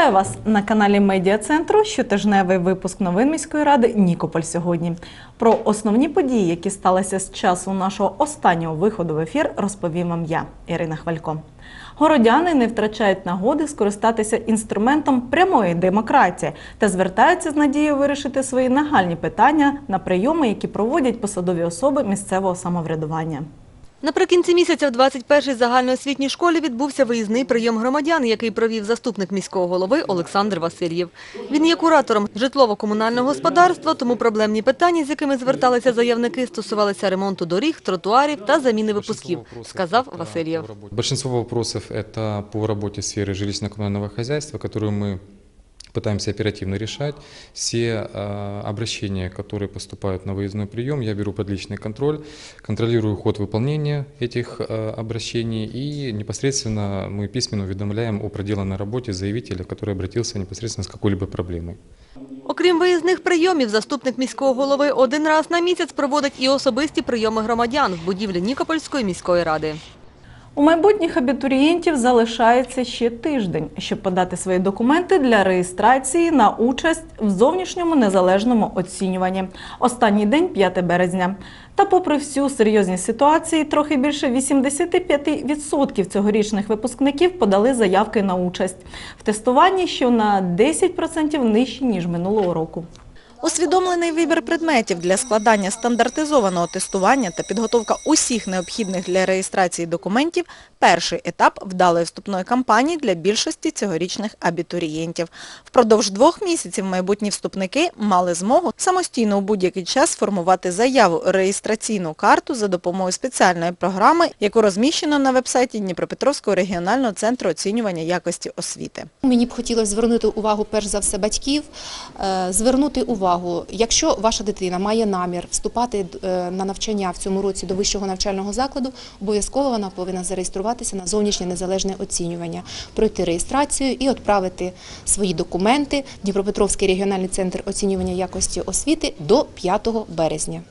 Вітаю вас на каналі Медіа Центру. Щотижневий випуск новин міської ради Нікополь сьогодні. Про основні події, які сталися з часу нашого останнього виходу в ефір, розповім вам я, Ірина Хвалько. Городяни не втрачають нагоди скористатися інструментом прямої демократії та звертаються з надією вирішити свої нагальні питання на прийоми, які проводять посадові особи місцевого самоврядування. Наприкінці місяця в 21-й загальноосвітній школі відбувся виїзний прийом громадян, який провів заступник міського голови Олександр Васильєв. Він є куратором житлово-комунального господарства, тому проблемні питання, з якими зверталися заявники, стосувалися ремонту доріг, тротуарів та заміни випусків, сказав Васильєв. Большинство вопросов это по работе сферы жилищно-коммунального хозяйства, которую мы пытаемся оперативно решать. Все э, обращения, которые поступают на выездной прием, я беру под личный контроль, контролирую ход выполнения этих э, обращений и непосредственно мы письменно уведомляем о проделанной работе заявителя, который обратился непосредственно с какой-либо проблемой. Окрім виїзних прийомів, заступник міського голови один раз на місяць проводить і особисті прийоми громадян в будівлі Нікопольської міської ради. У майбутніх абітурієнтів залишається ще тиждень, щоб подати свої документи для реєстрації на участь в зовнішньому незалежному оцінюванні. Останній день 5 березня. Та попри всю серйозність ситуації, трохи більше 85% цьогорічних випускників подали заявки на участь в тестуванні, що на 10% нижчі ніж минулого року. Усвідомлений вибір предметів для складання стандартизованого тестування та підготовка усіх необхідних для реєстрації документів – перший етап вдалої вступної кампанії для більшості цьогорічних абітурієнтів. Впродовж двох місяців майбутні вступники мали змогу самостійно у будь-який час сформувати заяву реєстраційну карту за допомогою спеціальної програми, яку розміщено на вебсайті Дніпропетровського регіонального центру оцінювання якості освіти. Мені б хотілося звернути увагу перш за все батьків, е, звернути увагу, якщо ваша дитина має намір вступати е, на навчання в цьому році до вищого навчального закладу, обов'язково вона повинна зареєструватися на зовнішнє незалежне оцінювання, пройти реєстрацію і відправити свої документи в Дніпропетровський регіональний центр оцінювання якості освіти до 5 березня.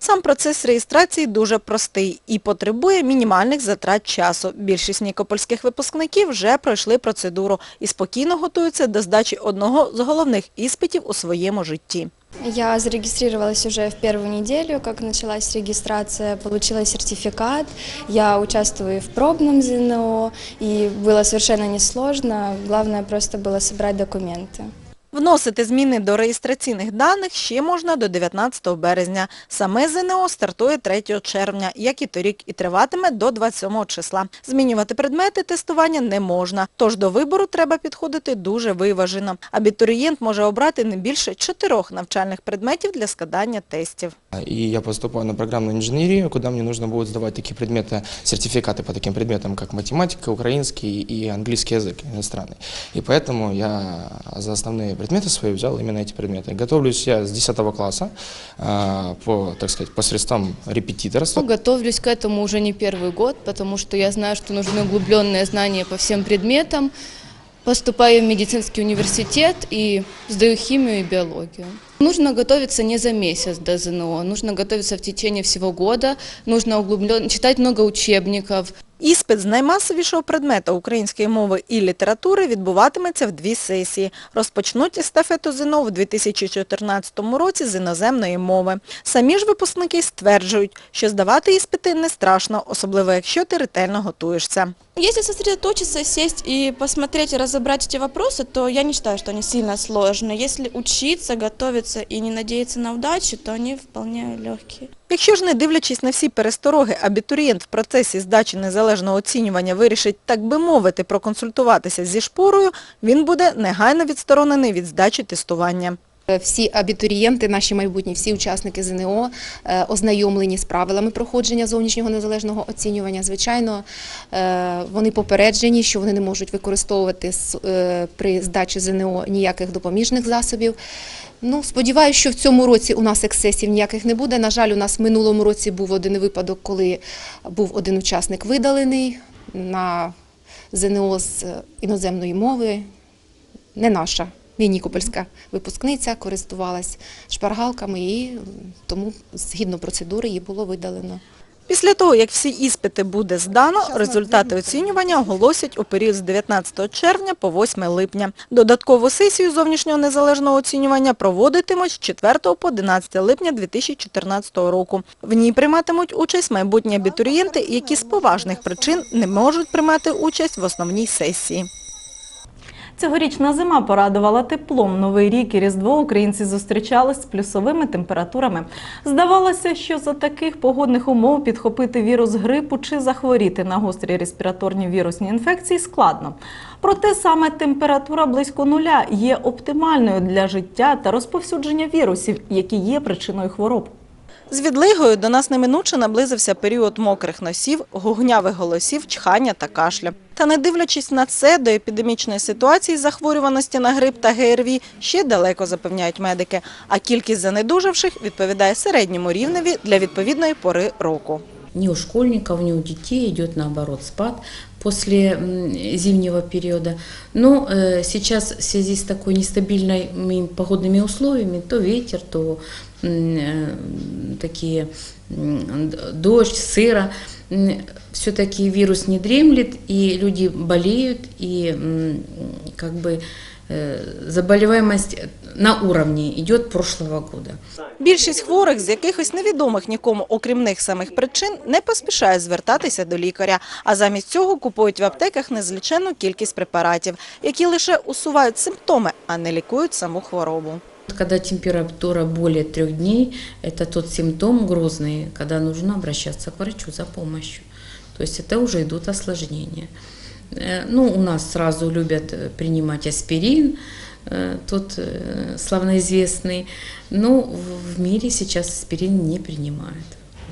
Сам процес реєстрації дуже простий і потребує мінімальних затрат часу. Більшість нікопольських випускників вже пройшли процедуру і спокійно готуються до здачі одного з головних іспитів у своєму житті. Я зарегистрировалась уже в первую неделю, как началась регистрация, получила сертификат. Я участвую в пробном ЗНО, и было совершенно несложно. Главное просто было собрать документы. Вносити зміни до реєстраційних даних ще можна до 19 березня. Саме ЗНО стартує 3 червня, як і торік, і триватиме до 27 числа. Змінювати предмети тестування не можна, тож до вибору треба підходити дуже виважено. Абітурієнт може обрати не більше чотирьох навчальних предметів для складання тестів. И я поступаю на программную инженерию, куда мне нужно будет сдавать такие предметы, сертификаты по таким предметам, как математика, украинский и английский язык иностранный. И поэтому я за основные предметы свои взял именно эти предметы. Готовлюсь я с 10 класса а, по, так сказать, посредством репетиторства. Ну, Готовлюсь к этому уже не первый год, потому что я знаю, что нужны углубленные знания по всем предметам. Поступаю в медицинский университет и сдаю химию и биологию. Нужно готовиться не за месяц до ЗНО, нужно готовиться в течение всего года, нужно углубленно читать много учебников. Іспит з наймасовішого предмета української мови і літератури відбуватиметься в дві сесії. Розпочнуть естафету ЗНО в 2014 році з іноземної мови. Самі ж випускники стверджують, що здавати іспити не страшно, особливо якщо ти ретельно готуєшся. Если сосредоточиться, сесть и посмотреть и разобрать эти вопросы, то я не считаю, что они сильно сложные. Если учиться, готовиться и не надеяться на удачу, то они вполне легкие. Якщо ж не дивлячись на всі перестороги, абітурієнт в процесі здачі незалежного оцінювання вирішить, так би мовити, проконсультуватися зі шпорою, він буде негайно відсторонений від здачі тестування. Е, Всі абітурієнти, наші майбутні, всі учасники ЗНО е, ознайомлені з правилами проходження зовнішнього незалежного оцінювання. Звичайно, е, вони попереджені, що вони не можуть використовувати при здачі ЗНО ніяких допоміжних засобів. Ну, сподіваюся, що в цьому році у нас ексцесів ніяких не буде. На жаль, у нас в минулому році був один випадок, коли був один учасник видалений на ЗНО з іноземної мови. Не наша. Нікопольська випускниця користувалась шпаргалками і тому згідно процедури її було видалено. Після того, як всі іспити буде здано, результати оцінювання оголосять у період з 19 червня по 8 липня. Додаткову сесію зовнішнього незалежного оцінювання проводитимуть з 4 по 11 липня 2014 року. В ній прийматимуть участь майбутні абітурієнти, які з поважних причин не можуть приймати участь в основній сесії. Цьогорічна зима порадувала теплом. Новий рік і Різдво українці зустрічали з плюсовими температурами. Здавалося, що за таких погодних умов підхопити вірус грипу чи захворіти на гострі респіраторні вірусні інфекції складно. Проте саме температура близько нуля є оптимальною для життя та розповсюдження вірусів, які є причиною хвороб. З відлигою до нас неминуче наблизився період мокрих носів, гугнявих голосів, чхання та кашля. Та не дивлячись на це, до епідемічної ситуації захворюваності на грип та ГРВІ ще далеко запевняють медики, а кількість занедужавших відповідає середньому рівневі для відповідної пори року. Ни у школьников, ни у детей идет наоборот спад после м, зимнего периода. Но э, сейчас в связи с такой нестабильными погодными условиями, то ветер, то м, э, такие м, д- дождь, сыро, все-таки вирус не дремлет, и люди болеют, и м, как бы э, заболеваемость на уровне идет прошлого года. Більшість хворих з якихось невідомих нікому, окрім них самих причин, не поспішає звертатися до лікаря, а замість цього купують в аптеках незліченну кількість препаратів, які лише усувають симптоми, а не лікують саму хворобу. Когда температура более трех дней, это тот симптом грозный, когда нужно обращаться к врачу за помощью. То есть это уже идут осложнения. Э, Ну, у нас сразу любят э, принимать аспирин, э, тот э, славноизвестный. Но в- в мире сейчас аспирин не принимают.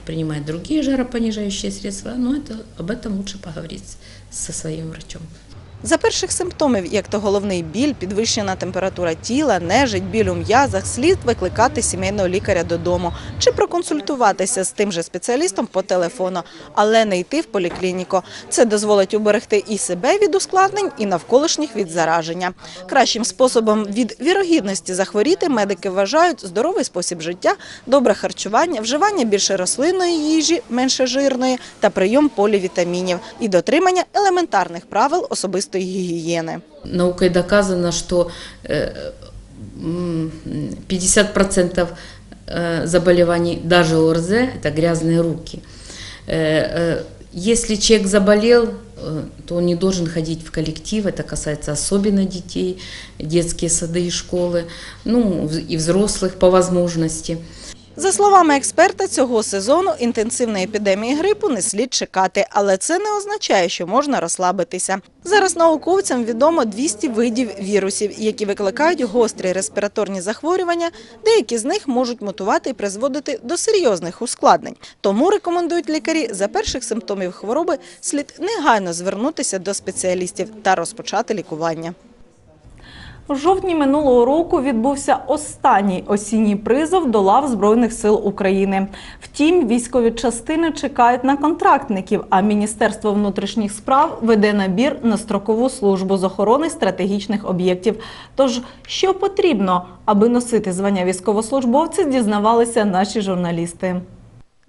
Принимают другие жаропонижающие средства, но это, об этом лучше поговорить со своим врачом. За перших симптомів, як то головний біль, підвищена температура тіла, нежить, біль у м'язах, слід викликати сімейного лікаря додому чи проконсультуватися з тим же спеціалістом по телефону, але не йти в поліклініку. Це дозволить уберегти і себе від ускладнень, і навколишніх від зараження. Кращим способом від вірогідності захворіти медики вважають здоровий спосіб життя, добре харчування, вживання більше рослинної їжі, менше жирної та прийом полівітамінів і дотримання елементарних правил особистої гігієни. Наукой доказано, что э, м, 50% э, заболеваний, даже ОРЗ, это грязные руки. Э, э, Если человек заболел, э, то он не должен ходить в коллектив, это касается особенно детей, детские сады и школы, ну и взрослых по возможности. За словами експерта, цього сезону інтенсивної епідемії грипу не слід чекати, але це не означає, що можна розслабитися. Зараз науковцям відомо 200 видів вірусів, які викликають гострі респіраторні захворювання. Деякі з них можуть мутувати і призводити до серйозних ускладнень. Тому рекомендують лікарі за перших симптомів хвороби слід негайно звернутися до спеціалістів та розпочати лікування. У жовтні минулого року відбувся останній осінній призов до лав Збройних сил України. Втім, військові частини чекають на контрактників, а Міністерство внутрішніх справ веде набір на строкову службу з охорони стратегічних об'єктів. Тож, що потрібно, аби носити звання військовослужбовця, дізнавалися наші журналісти.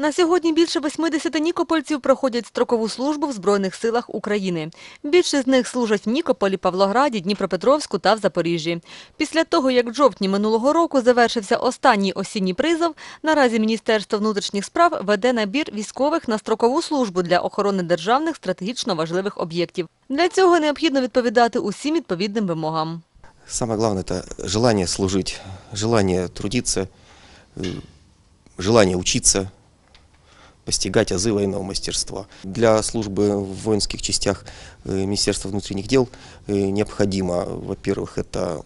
На сьогодні більше 80 нікопольців проходять строкову службу в Збройних силах України. Більшість з них служать в Нікополі, Павлограді, Дніпропетровську та в Запоріжжі. Після того, як в жовтні минулого року завершився останній осінній призов, наразі Міністерство внутрішніх справ веде набір військових на строкову службу для охорони державних стратегічно важливих об'єктів. Для цього необхідно відповідати усім відповідним вимогам. Самое главное – это желание служить, желание трудиться, э, желание учиться, постигать азы военного мастерства. Для службы в воинских частях э, Министерства внутренних дел э, необходимо, во-первых, это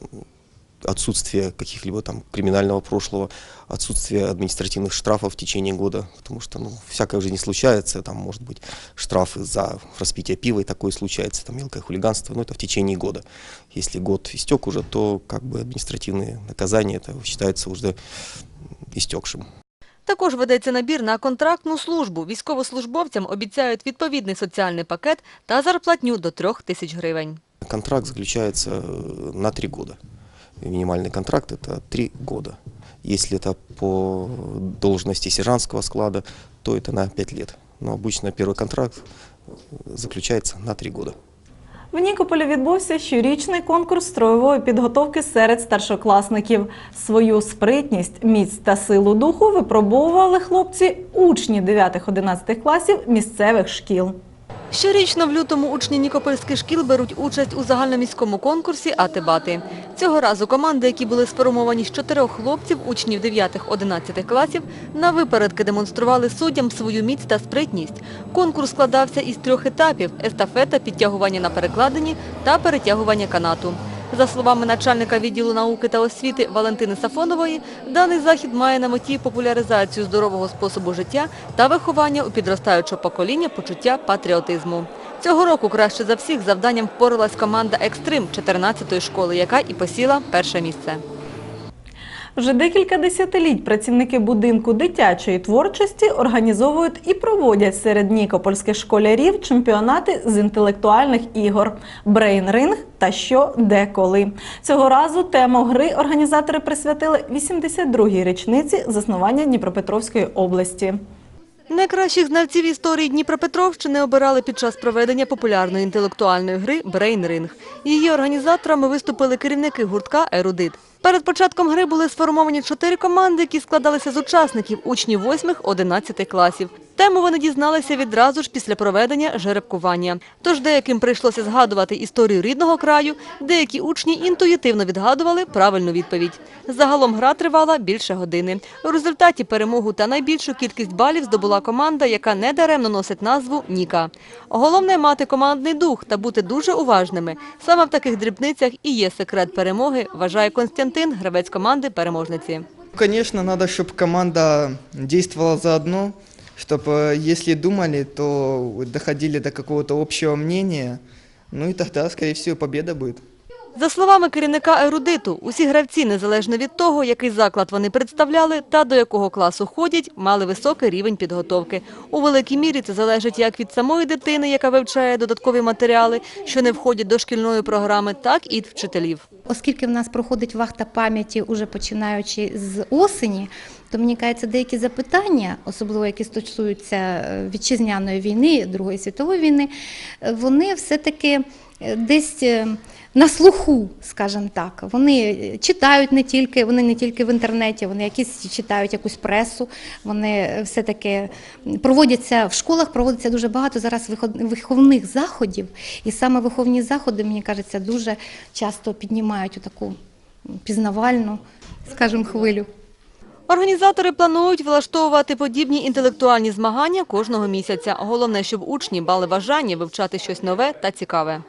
отсутствие каких-либо там криминального прошлого, отсутствие административных штрафов в течение года, потому что ну, всякое в жизни случается, там может быть штрафы за распитие пива, и такое случается, там мелкое хулиганство, но это в течение года. Если год истек уже, то как бы административные наказания это считается уже истекшим. Також ведеться набір на контрактну службу. Військовослужбовцям обіцяють відповідний соціальний пакет та зарплатню до трьох тисяч гривень. Контракт заключается э, на три года. Минимальный контракт это три года. Если это по должности сержантского склада, то это на пять лет. но обычно первый контракт заключается на три года. В Нікополі відбувся щорічний конкурс строєвої підготовки серед старшокласників. Свою спритність, міць та силу духу випробовували хлопці учні 9-11 класів місцевих шкіл. Щорічно в лютому учні нікопольських шкіл беруть участь у загальноміському конкурсі «Ати-бати». Цього разу команди, які були сформовані з чотирьох хлопців, учнів 9-11 класів, на випередки демонстрували суддям свою міць та спритність. Конкурс складався із трьох етапів – естафета, підтягування на перекладині та перетягування канату. За словами начальника відділу науки та освіти Валентини Сафонової, даний захід має на меті популяризацію здорового способу життя та виховання у підростаючого покоління почуття патріотизму. Цього року краще за всіх завданням впоралась команда «Екстрим» 14-ї школи, яка і посіла перше місце. Вже декілька десятиліть працівники будинку дитячої творчості організовують і проводять серед нікопольських школярів чемпіонати з інтелектуальних ігор брейн-ринг та що, де, коли. Цього разу тему гри організатори присвятили 82-й річниці заснування Дніпропетровської області. Найкращих знавців історії Дніпропетровщини обирали під час проведення популярної інтелектуальної гри «Брейн-ринг». Її організаторами виступили керівники гуртка «Ерудит». Перед початком гри були сформовані чотири команди, які складалися з учасників учнів 8-11 класів. Тему вони дізналися відразу ж після проведення жеребкування. Тож деяким прийшлося згадувати історію рідного краю, деякі учні інтуїтивно відгадували правильну відповідь. Загалом гра тривала більше години. У результаті перемогу та найбільшу кількість балів здобула команда, яка недаремно носить назву «Ніка». Головне – мати командний дух та бути дуже уважними. Саме в таких дрібницях і є секрет перемоги, вважає Константин, гравець команди переможниці. Конечно, надо, чтобы команда действовала заодно, чтобы если думали, то доходили до какого-то общего мнения. Ну и тогда, скорее всего, победа будет. За словами керівника ерудиту, усі гравці, незалежно від того, який заклад вони представляли та до якого класу ходять, мали високий рівень підготовки. У великій мірі це залежить як від самої дитини, яка вивчає додаткові матеріали, що не входять до шкільної програми, так і від вчителів. Оскільки в нас проходить вахта пам'яті, уже починаючи з осені, то мені кажеться, деякі запитання, особливо які стосуються е, вітчизняної війни, Другої світової війни, е, вони все-таки е, десь е, на слуху, скажімо так. Вони читають не тільки, вони не тільки в інтернеті, вони якісь читають якусь пресу, вони все-таки проводяться в школах, проводиться дуже багато зараз виховних заходів, і саме виховні заходи, мені кажеться, дуже часто піднімають таку пізнавальну, скажімо, хвилю. Організатори планують влаштовувати подібні інтелектуальні змагання кожного місяця. Головне, щоб учні мали бажання вивчати щось нове та цікаве.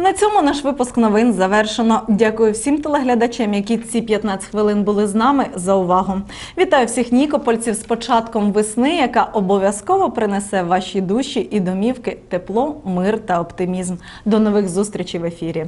На цьому наш випуск новин завершено. Дякую всім телеглядачам, які ці 15 хвилин були з нами за увагу. Вітаю всіх нікопольців з початком весни, яка обов'язково принесе ваші душі і домівки тепло, мир та оптимізм. До нових зустрічей в ефірі.